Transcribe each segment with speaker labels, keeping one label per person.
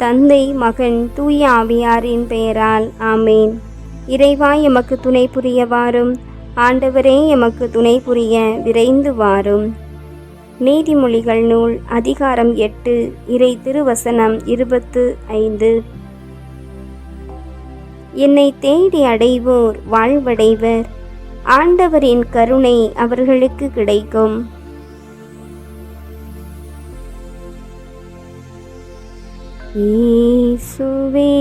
Speaker 1: தந்தை மகன் தூய ஆவியாரின் பெயரால் ஆமேன். இறைவா எமக்கு துணை புரிய வாரும் ஆண்டவரே எமக்கு துணை புரிய விரைந்து வாரும். நீதிமொழிகள் நூல் அதிகாரம் எட்டு இறை திருவசனம் இருபத்து ஐந்து. என்னை தேடி அடைவோர் வாழ்வடைவர். ஆண்டவரின் கருணை அவர்களுக்கு கிடைக்கும். இயேசுவே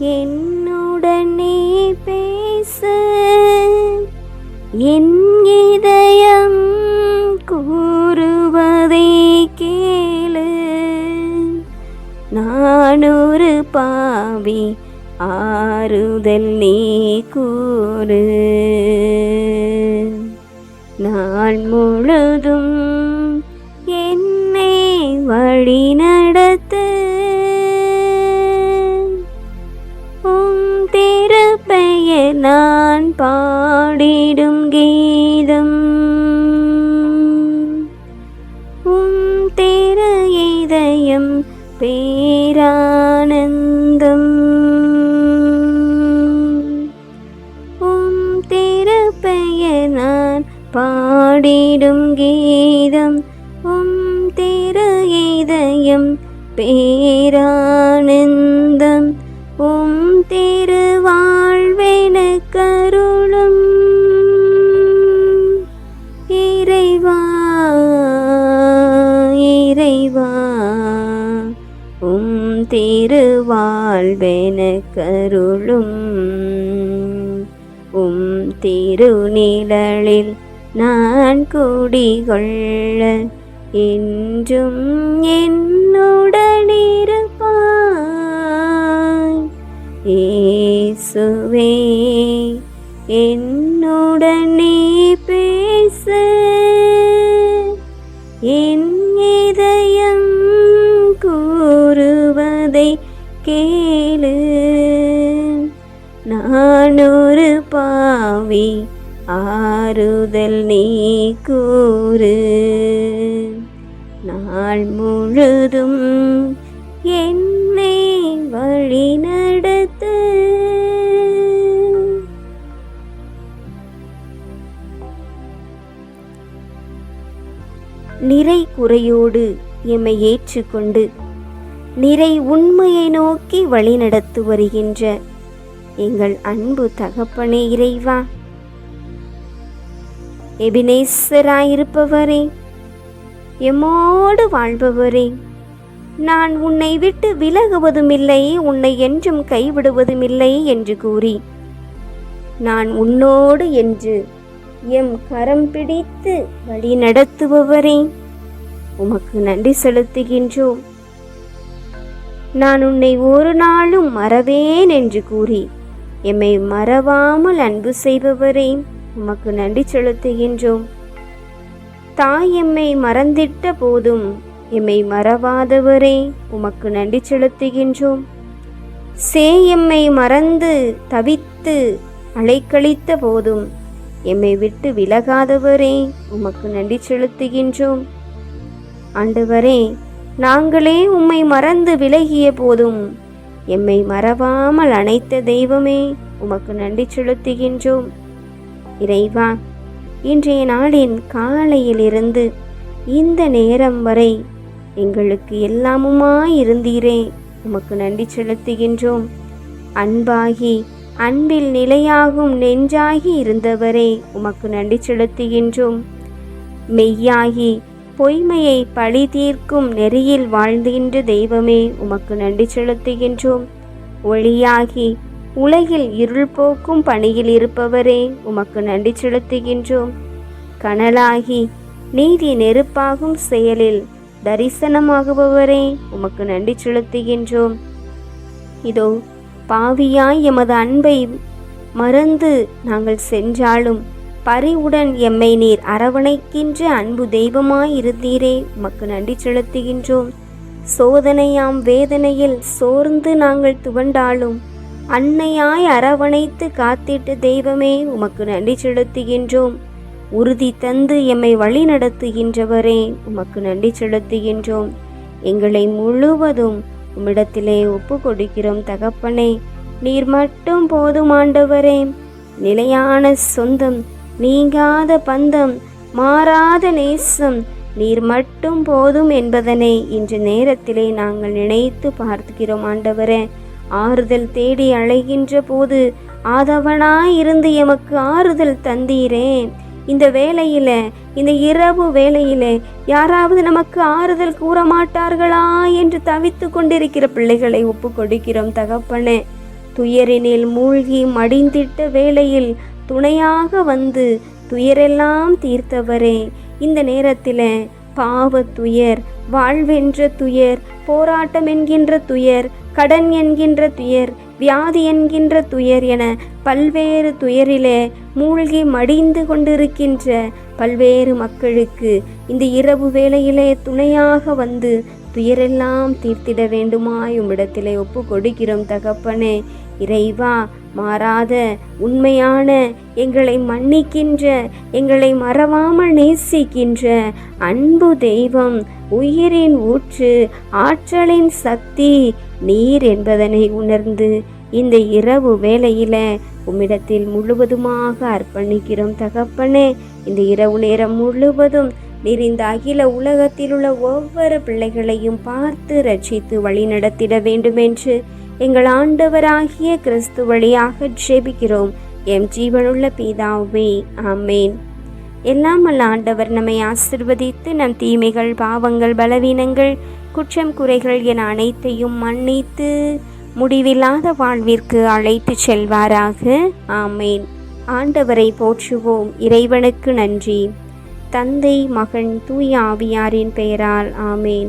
Speaker 1: என்னுடனே பேச. என் இதயம் கூறுவதை கேளு. நான் பாவி ஆறுதல் நீ கூறு. நான் முழுதும் என்னை வழின நான் பாடிடும் கீதம். உம் தேர இதயம் பேரானந்தம். உம் தேர திருப்பெயர் நான் பாடிடும் கீதம். உம் தேர இதயம் பேரானந்தம். அருளும் உம் திருநிழலில் நான் குடிகொள்ள என்றும் என்னுடனிருப்பாய். இயேசுவே என்னுடனே கேளு. நான் ஒரு பாவி ஆறுதல் நீ கூறு. நாள் முழுதும் என்னை வழி நடத்து. நிறை குறையோடு எம்மை ஏற்றுக்கொண்டு நிறை உண்மையை நோக்கி வழிநடத்து வருகின்ற எங்கள் அன்பு தகப்பனே இறைவா. எபினேசராயிருப்பவரே எம்மோடு வாழ்பவரே நான் உன்னை விட்டு விலகுவதுமில்லை உன்னை என்றும் கைவிடுவதுமில்லை என்று கூறி நான் உன்னோடு என்று எம் கரம் பிடித்து வழி நடத்துபவரே உமக்கு நன்றி செலுத்துகின்றோம். நான் உன்னை ஒரு நாளும் மறவேன் என்று கூறி எம்மை மறவாமல் அன்பு செய்பவரே உமக்கு நன்றி செலுத்துகின்றோம். தாய் எம்மை மறந்திட்ட போதும் எம்மை மறவாதவரே உமக்கு நன்றி செலுத்துகின்றோம். சே எம்மை மறந்து தவித்து அலைக்கழித்த போதும் எம்மை விட்டு விலகாதவரே உமக்கு நன்றி செலுத்துகின்றோம். ஆண்டவரே நாங்களே உம்மை மறந்து விலகிய போதும். எம்மை மறவாமல் அணைத்த தெய்வமே உமக்கு நன்றி செலுத்துகின்றோம். இறைவா இன்றைய நாளின் காலையிலிருந்து இந்த நேரம் வரை எங்களுக்கு எல்லாமுமாய் இருந்தீரே உமக்கு நன்றி செலுத்துகின்றோம். அன்பாகி அன்பில் நிலையாகும் நெஞ்சாகி இருந்தவரே உமக்கு நன்றி செலுத்துகின்றோம். மெய்யாகி பொய்மையை பழி தீர்க்கும் நெறியில் வாழ்ந்துகின்ற தெய்வமே உமக்கு நன்றி செலுத்துகின்றோம். ஒளியாகி உலகில் இருள் போக்கும் பணியில் இருப்பவரே உமக்கு நன்றி செலுத்துகின்றோம். கனலாகி நீதி நெருப்பாகும் செயலில் தரிசனமாகுபவரே உமக்கு நன்றி செலுத்துகின்றோம். இதோ பாவியாய் எமது அன்பை மறந்து நாங்கள் சென்றாலும் பரிவுடன் எம்மை நீர் அரவணைக்கின்ற அன்பு தெய்வமாய் இருந்தீரே உமக்கு நன்றி செலுத்துகின்றோம். சோதனையாம் வேதனையில் சோர்ந்து நாங்கள் துவண்டாலும் அன்னையாய் அரவணைத்து காத்திட்ட தெய்வமே உமக்கு நன்றி செலுத்துகின்றோம். உறுதி தந்து எம்மை வழி நடத்துகின்றவரே உமக்கு நன்றி செலுத்துகின்றோம். எங்களை முழுவதும் உம்மிடத்திலே ஒப்பு கொடுக்கிறோம் தகப்பனே. நீர் மட்டும் போதுமாண்டவரே நிலையான சொந்தம் நீங்காத பந்தம் மாறாத நேசம் நீர் மட்டும் போதும் என்பதனை இன்று நேரத்திலே நாங்கள் நினைத்து பார்க்கிறோம் ஆண்டவரே. ஆறுதல் தேடி அழைகின்ற போது ஆதவனாய் இருந்து எமக்கு ஆறுதல் தந்தீரே. இந்த வேலையில இந்த இரவு வேலையில யாராவது நமக்கு ஆறுதல் கூற மாட்டார்களா என்று தவித்து கொண்டிருக்கிற பிள்ளைகளை ஒப்பு கொடுக்கிறோம் தகப்பனே. துயரினில் மூழ்கி மடிந்திட்ட வேளையில் துணையாக வந்து துயரெல்லாம் தீர்த்தவரே. இந்த நேரத்தில் பாவ துயர் வாழ்வென்ற துயர் போராட்டம் என்கின்ற துயர் கடன் என்கின்ற துயர் வியாதி என்கின்ற துயர் என பல்வேறு துயரிலே மூழ்கி மடிந்து கொண்டிருக்கின்ற பல்வேறு மக்களுக்கு இந்த இரவு வேளையிலே துணையாக வந்து துயரெல்லாம் தீர்த்திட வேண்டுமாய் உம்மிடத்திலே ஒப்பு கொடுக்கிறோம் தகப்பனே. இறைவா மாறாத உண்மையான எங்களை மன்னிக்கின்ற எங்களை மறவாமல் நேசிக்கின்ற அன்பு தெய்வம் உயிரின் ஊற்று ஆற்றலின் சக்தி நீர் என்பதனை உணர்ந்து இந்த இரவு வேளையில உம்மிடத்தில் முழுவதுமாக அர்ப்பணிக்கிறோம் தகப்பனே. இந்த இரவு நேரம் முழுவதும் நீர் இந்த அகில உலகத்தில் உள்ள ஒவ்வொரு பிள்ளைகளையும் பார்த்து ரட்சித்து வழிநடத்திட வேண்டுமென்று எங்கள் ஆண்டவராகிய கிறிஸ்து வழியாக ஜெபிக்கிறோம். எம் ஜீவனுள்ள பீதாவே ஆமேன். எல்லாம் அல்ல ஆண்டவர் நம்மை ஆசிர்வதித்து நம் தீமைகள் பாவங்கள் பலவீனங்கள் குற்றம் குறைகள் என அனைத்தையும் மன்னித்து முடிவில்லாத வாழ்விற்கு அழைத்து செல்வாராக. ஆமேன். ஆண்டவரை போற்றுவோம். இறைவனுக்கு நன்றி. தந்தை மகன் தூய ஆவியாரின் பெயரால் ஆமேன்.